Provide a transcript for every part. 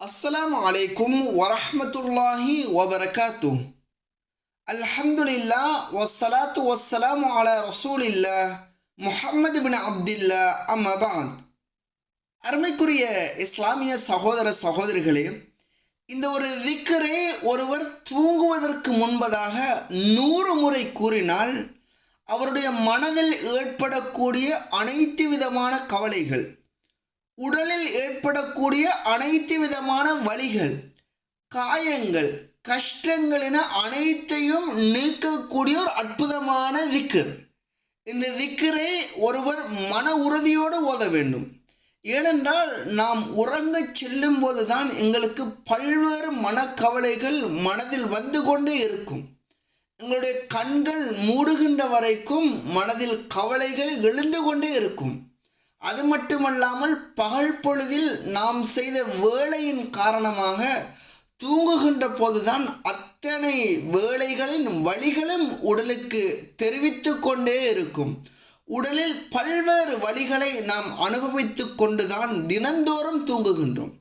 அஸ்லாம் அலைக்கும் வரஹ்மத்துல்லாஹி வபரகாத்து அல்ஹம்துலில்லா வஸ்ஸலாத்து வஸ்ஸலாமு ரசூல் ரசூலில்லா முஹம்மது பின் அப்துல்லா அம்மபாத் அருமைக்குரிய இஸ்லாமிய சகோதர சகோதரிகளே இந்த ஒரு திக்கரை ஒருவர் தூங்குவதற்கு முன்பதாக நூறு முறை கூறினால் அவருடைய மனதில் ஏற்படக்கூடிய அனைத்து விதமான கவலைகள் உடலில் ஏற்படக்கூடிய அனைத்து விதமான வலிகள் காயங்கள் கஷ்டங்கள் என அனைத்தையும் நீக்கக்கூடிய ஒரு அற்புதமான திக்கர். இந்த திக்கரை ஒருவர் மன உறுதியோடு ஓத வேண்டும். ஏனென்றால் நாம் உறங்கச் செல்லும் போதுதான் எங்களுக்கு பல்வேறு மனக்கவலைகள் மனதில் வந்து கொண்டே இருக்கும். எங்களுடைய கண்கள் மூடுகின்ற வரைக்கும் மனதில் கவலைகள் எழுந்து கொண்டே இருக்கும். அது மட்டுமல்லாமல் பகல் பொழுதில் நாம் செய்த வேலையின் காரணமாக தூங்குகின்ற போதுதான் அத்தனை வேலைகளின் வழிகளும் உடலுக்கு தெரிவித்து கொண்டே இருக்கும். உடலில் பல்வேறு வழிகளை நாம் அனுபவித்து கொண்டுதான் தினந்தோறும் தூங்குகின்றோம்.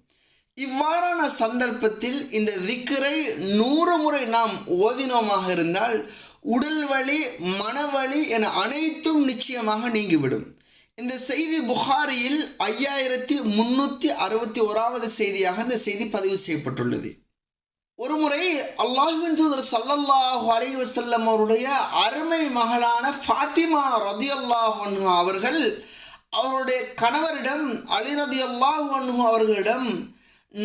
இவ்வாறான சந்தர்ப்பத்தில் இந்த திக்கரை நூறு முறை நாம் ஓதினோமாக இருந்தால் உடல் வலி மனவழி என அனைத்தும் நிச்சயமாக நீங்கிவிடும். இந்த செய்தி புகாரியில் ஐயாயிரத்தி முன்னூற்றி அறுபத்தி ஓராவது செய்தியாக இந்த செய்தி பதிவு செய்யப்பட்டுள்ளது. ஒருமுறை அல்லாஹின் தூதர் சல்லல்லாஹு அலைஹி வஸல்லம் அவருடைய அருமை மகளான ஃபாத்திமா ரதி அல்லாஹு அவர்கள் அவருடைய கணவரிடம் அலி ரதி அல்லாஹு அவர்களிடம்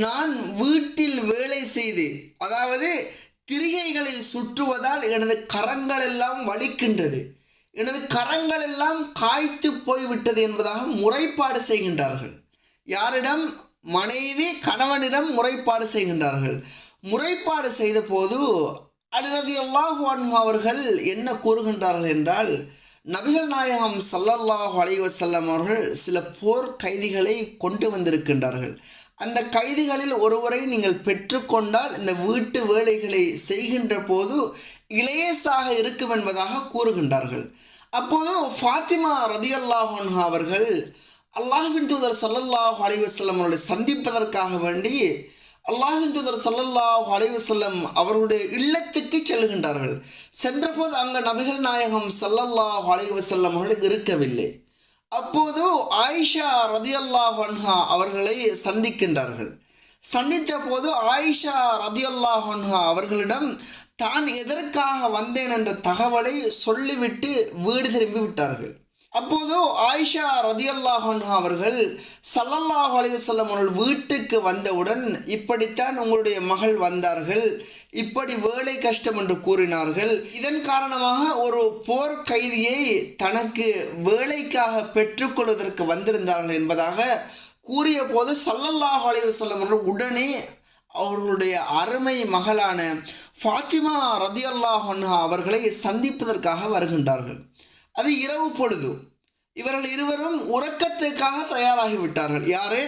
நான் வீட்டில் வேலை செய்து அதாவது திரிகைகளை சுற்றுவதால் எனது கரங்கள் எல்லாம் வலிக்கின்றது. எனது கரங்கள் எல்லாம் காய்த்து போய்விட்டது என்பதாக முறைப்பாடு செய்கின்றார்கள். யாரிடம்? மனைவி கணவனிடம் முறைப்பாடு செய்கின்றார்கள். முறைப்பாடு செய்த போது அலிரதி அல்லாஹ் அவர்கள் என்ன கூறுகின்றார்கள் என்றால் நபிகள் நாயகம் சல்லல்லாஹ் அலைவசல்லம் அவர்கள் சில போர் கைதிகளை கொண்டு வந்திருக்கின்றார்கள். அந்த கைதிகளில் ஒருவரை நீங்கள் பெற்றுக்கொண்டால் இந்த வீட்டு வேலைகளை செய்கின்ற போது இளையசாக இருக்கும் என்பதாக கூறுகின்றார்கள். அப்போது ஃபாத்திமா ரதி அல்லாஹன் அவர்கள் அல்லாஹின் தூதர் சல்லல்லாஹ் அலைவசல்லம் அவர்களை சந்திப்பதற்காக வேண்டி அல்லாஹின் தூதர் சல்லல்லாஹ் அலைவசல்லம் அவர்களுடைய இல்லத்துக்கு செல்கின்றார்கள். சென்றபோது அங்கே நபிகள் நாயகம் சல்லல்லாஹ் அலைவசல்லம் அவர்கள் இருக்கவில்லை. அப்போது ஆயிஷா ரதி அல்லாஹ் அவர்களை சந்திக்கின்றார்கள். சந்தித்த போது ஆயிஷா ரதியல்லாஹோன்ஹா அவர்களிடம் தான் எதற்காக வந்தேன் என்ற தகவலை சொல்லிவிட்டு வீடு திரும்பி விட்டார்கள். அப்போது ஆயிஷா ரதியல்லாஹோன்ஹா அவர்கள் சல்லல்லாஹ் அலிவசல்லம் அவர்கள் வீட்டுக்கு வந்தவுடன் இப்படித்தான் உங்களுடைய மகள் வந்தார்கள். இப்படி வேலை கஷ்டம் என்று கூறினார்கள். இதன் காரணமாக ஒரு போர் கைதியை தனக்கு வேலைக்காக பெற்றுக்கொள்வதற்கு வந்திருந்தார்கள் என்பதாக கூறிய போது சல்லல்லாஹ் அலைவசல்லம் அவர்கள் உடனே அவர்களுடைய அருமை மகளான ஃபாத்திமா ரதி அல்லாஹன்ஹா அவர்களை சந்திப்பதற்காக வருகின்றார்கள். அது இரவு பொழுது. இவர்கள் இருவரும் உறக்கத்துக்காக தயாராகிவிட்டார்கள் யாரு?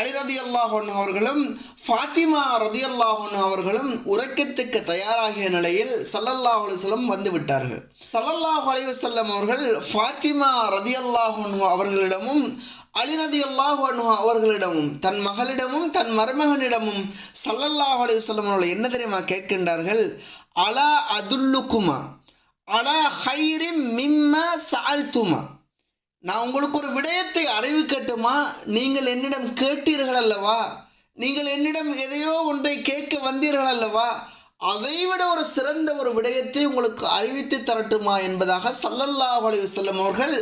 அலி ரதி அல்லாஹன் அவர்களும் ஃபாத்திமா ரதி அல்லாஹன் அவர்களும் உறக்கத்துக்கு தயாராகிய நிலையில் சல்லல்லாஹ் அலுவலம் வந்து விட்டார்கள். சல்லல்லாஹ் அலைவசல்லம் அவர்கள் ஃபாத்திமா ரதி அல்லாஹன் அவர்களிடமும் அலி ரதி அல்லாஹ் அவர்களிடமும் தன் மகளிடமும் தன் மருமகனிடமும் சல்லல்லாஹ் அலைவசல்லம் அவர்கள் என்ன தெரியுமா கேட்கின்றார்கள்? அலா அதுல்லுக்குமா அலா ஹைரி மிம்ம சாழ்த்துமா நான் உங்களுக்கு ஒரு விடயத்தை அறிவிக்கட்டுமா நீங்கள் என்னிடம் கேட்டீர்கள் அல்லவா? நீங்கள் என்னிடம் எதையோ ஒன்றை கேட்க வந்தீர்கள் அல்லவா? அதைவிட ஒரு சிறந்த ஒரு விடயத்தை உங்களுக்கு அறிவித்து தரட்டுமா? என்பதாக சல்லல்லாஹ் அலைவசல்லம் அவர்கள்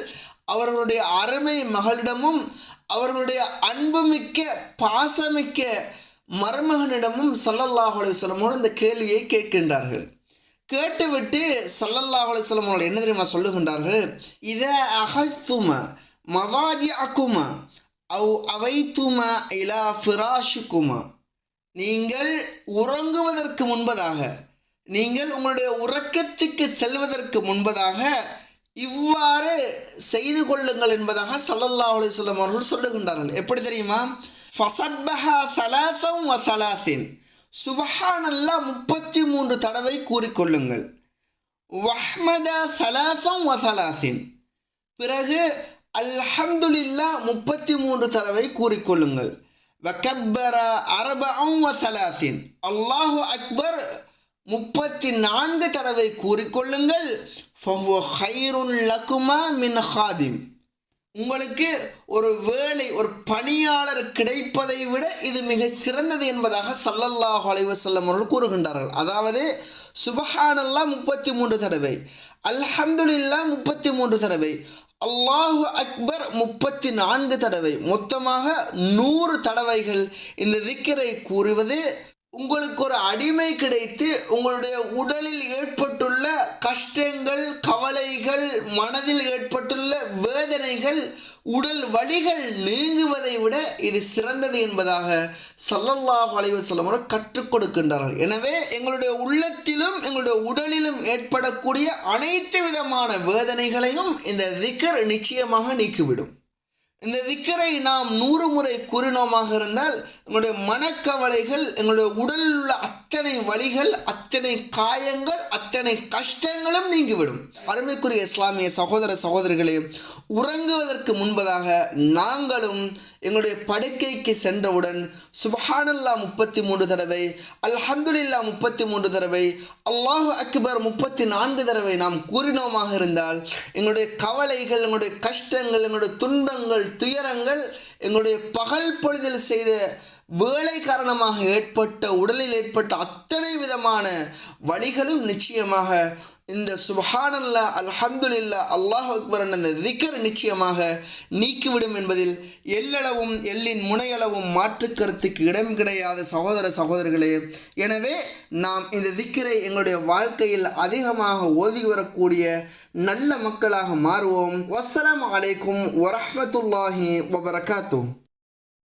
அவர்களுடைய அருமை மகளிடமும் அவர்களுடைய அன்புமிக்க பாசமிக்க மருமகனிடமும் சல்லல்லாஹ் அலைவசல்லமோடு இந்த கேள்வியை கேட்கின்றார்கள். கேட்டுவிட்டு சல்லல்லாஹ் அலுவலம் அவர்கள் என்ன தெரியுமா சொல்லுகின்றார்கள்? இத அகத்தும மவாஜி அக்கும அவ் அவைத்தும இலா ஃபிராஷுக்கும? நீங்கள் உறங்குவதற்கு முன்பதாக நீங்கள் உங்களுடைய உறக்கத்துக்கு செல்வதற்கு முன்பதாக இவ்வாறு செய்து கொள்ளுங்கள் என்பதாக சல்லல்லா அலுவலம் அவர்கள் சொல்லுகின்றார்கள். எப்படி தெரியுமா? ஃபசப்பஹா சலாசம் வ சலாசின் சுபஹானல்லா முப்பத்தி மூன்று தடவை கூறிக்கொள்ளுங்கள். வஹ்மதா சலாசம் வசலாசின் பிறகு அல்ஹம்துலில்லா முப்பத்தி மூன்று தடவை கூறிக்கொள்ளுங்கள். வக்கப்பரா அரபம் வசலாத்தின் அல்லாஹு அக்பர் முப்பத்தி நான்கு தடவை கூறிக்கொள்ளுங்கள். ஹைருன் மின் ஹாதிம். உங்களுக்கு ஒரு வேலை ஒரு பணியாளர் கிடைப்பதை விட இது மிக சிறந்தது என்பதாக சல்லல்லாஹு அலைஹி வஸல்லம் அவர்கள் கூறுகின்றார்கள். அதாவது சுபஹானல்லா முப்பத்தி மூன்று தடவை அல்ஹம்துல்லா முப்பத்தி மூன்று தடவை அல்லாஹு அக்பர் முப்பத்தி நான்கு தடவை மொத்தமாக நூறு தடவைகள் இந்த திக்கரை கூறுவது உங்களுக்கு ஒரு அடிமை கிடைத்து உங்களுடைய உடலில் ஏற்பட்டுள்ள கஷ்டங்கள் கவலைகள் மனதில் ஏற்பட்டுள்ள வேதனைகள் உடல் வலிகள் நீங்குவதை விட இது சிறந்தது என்பதாக சல்லல்லாஹ் அலைவு வஸல்லம் அவர்கள் கற்றுக் கொடுக்கின்றார்கள். எனவே எங்களுடைய உள்ளத்திலும் எங்களுடைய உடலிலும் ஏற்படக்கூடிய அனைத்து விதமான வேதனைகளையும் இந்த திக்கர் நிச்சயமாக நீக்கிவிடும். இந்த திக்கரை நாம் நூறு முறை கூறினோமாக இருந்தால் எங்களுடைய மனக்கவலைகள் எங்களுடைய உடலில் உள்ள அத்தனை வழிகள் அத்தனை காயங்கள் அத்தனை கஷ்டங்களும் நீங்கிவிடும். அருமைக்குரிய இஸ்லாமிய சகோதர சகோதரிகளே உறங்குவதற்கு முன்பதாக நாங்களும் எங்களுடைய படுக்கைக்கு சென்றவுடன் சுபஹானல்லா முப்பத்தி மூன்று தடவை அல்ஹந்துல்லா முப்பத்தி மூன்று தடவை அல்லாஹு அக்பர் முப்பத்தி நான்கு தடவை நாம் கூறினோமாக இருந்தால் எங்களுடைய கவலைகள் எங்களுடைய கஷ்டங்கள் எங்களுடைய துன்பங்கள் துயரங்கள் எங்களுடைய பகல் பொழுதில் செய்த வேலை காரணமாக ஏற்பட்ட உடலில் ஏற்பட்ட அத்தனை விதமான வழிகளும் நிச்சயமாக இந்த சுபஹானல்லா அல்ஹம்துலில்லா அல்லாஹ் அக்பர் அந்த திக்கர் நிச்சயமாக நீக்கிவிடும் என்பதில் எல்லளவும் எல்லின் முனையளவும் மாற்று கருத்துக்கு இடம் கிடையாத சகோதர சகோதரர்களே எனவே நாம் இந்த திக்கரை எங்களுடைய வாழ்க்கையில் அதிகமாக ஓதி வரக்கூடிய நல்ல மக்களாக மாறுவோம். வசலாம் அலைக்கும் வரஹ்மத்துல்லாஹி வபரகாத்தும்